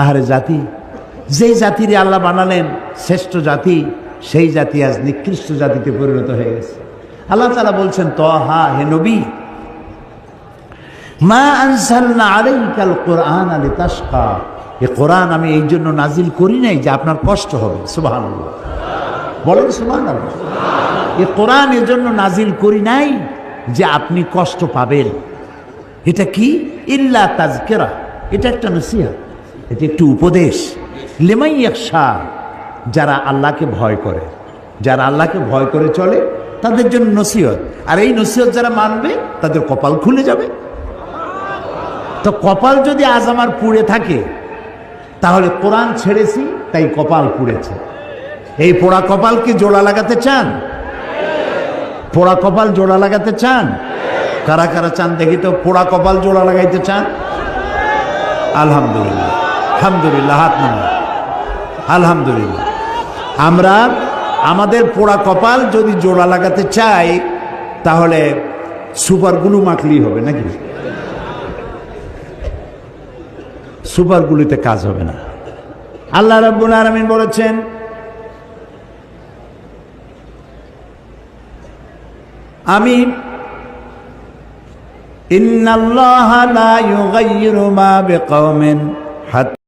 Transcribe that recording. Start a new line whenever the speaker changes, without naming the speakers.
আহারে জাতি যেই জাতির আল্লাহ বানালেন শ্রেষ্ঠ জাতি সেই জাতি আজ নিকৃষ্ট জাতিতে পরিণত হয়ে গেছে। আল্লাহ তালা বলছেন ত হা হে নবী মা আনসালনা আলাইকাল কোরআন আলী তাসকা এ কোরআন আমি এই জন্য নাজিল করি নাই যে আপনার কষ্ট হবে। সুবহানাল্লাহ। বলেন সুবহানাল্লাহ। এ কোরআন এর জন্য নাজিল করি নাই যে আপনি কষ্ট পাবেন। এটা কি? ইল্লা তাজকেরা এটা একটা নসিহা এটা একটু উপদেশ। লেমাই একশা যারা আল্লাহকে ভয় করে। যারা আল্লাহকে ভয় করে চলে, তাদের জন্য নসিহত। আর এই নসিহত যারা মানবে, তাদের কপাল খুলে যাবে। তো কপাল যদি আজ আমার পুড়ে থাকে, তাহলে কোরআন ছেড়েছি, তাই কপাল পুড়েছে। এই পোড়া কপালকে জোড়া লাগাতে চান? পোড়া কপাল জোড়া লাগাতে চান? কারা কারা চান দেখি তো, পোড়া কপাল জোড়া লাগাইতে চান? আলহামদুলিল্লাহ। আলহামদুলিল্লাহ, হাত নামা আলহামদুলিল্লাহ। আমরা আমাদের পোড়া কপাল যদি জোড়া লাগাতে চাই, তাহলে সুপার গুলু মাখলেই হবে নাকি? সুপার গুলিতে কাজ হবে না। আল্লাহ রাব্বুল আলামিন বলেছেন, আমি ইন্নাল্লাহা লা ইউগাইয়িরু মা বিকাওমিন